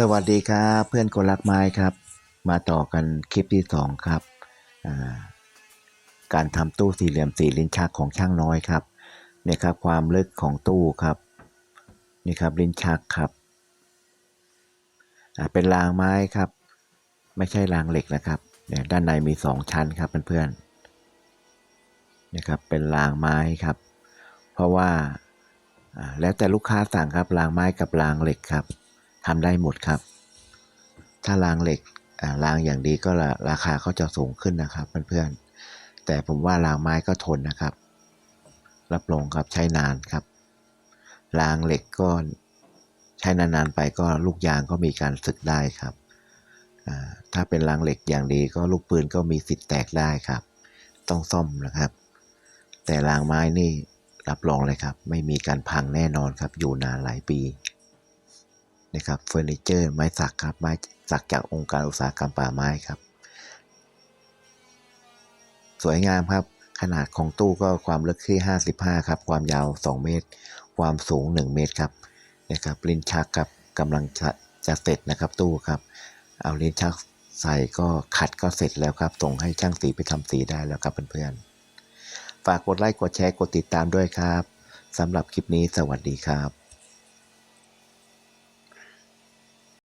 สวัสดีครับเพื่อนคนรักไม้ครับ มาต่อกันคลิปที่สองครับาการทำตู้สี่เหลี่ยมสี่ลิ้นชักของช่างน้อยครับเนี่ยครับความลึกของตู้ครับนี่ครับลิ้นชักครับเป็นรางไม้ครับ ไม่ใช่รางเหล็กนะครับเนี่ยด้านในมีสองชั้นครับเพื่อนๆนี่ครับเป็นรางไม้ครับ เพราะว่าอ่าแล้วแต่ลูกค้าสั่งครับรางไม้กับรางเหล็กครับ ทำได้หมดครับ ถ้ารางเหล็กอ่ารางอย่างดีก็ราคาเขาจะสูงขึ้นนะครับเพื่อนๆแต่ผมว่ารางไม้ก็ทนนะครับ รับรองครับใช้นานครับรางเหล็กก็ใช้นานๆไปก็ลูกยางก็มีการสึกได้ครับถ้าเป็นรางเหล็กอย่างดีก็ลูกปืนก็มีสิทธิ์แตกได้ครับ ต้องซ่อมนะครับ แต่รางไม้นี่รับรองเลยครับ ไม่มีการพังแน่นอนครับ อยู่นานหลายปี นะครับเฟอร์นิเจอร์ไม้สักครับไม้สักจากองค์การอุตสาหกรรมป่าไม้ครับ สวยงามครับขนาดของตู้ก็ความลึกที่ 55 ครับ ความยาว 2 เมตร ความสูง 1 เมตรครับนะครับลิ้นชักครับกำลังจะจะเสร็จนะครับตู้ครับ เอาลิ้นชักใส่ก็ขัดก็เสร็จแล้วครับ ส่งให้ช่างสีไปทำสีได้แล้วครับเพื่อนๆฝากกดไลค์กดแชร์กดติดตามด้วยครับสำหรับคลิปนี้สวัสดีครับ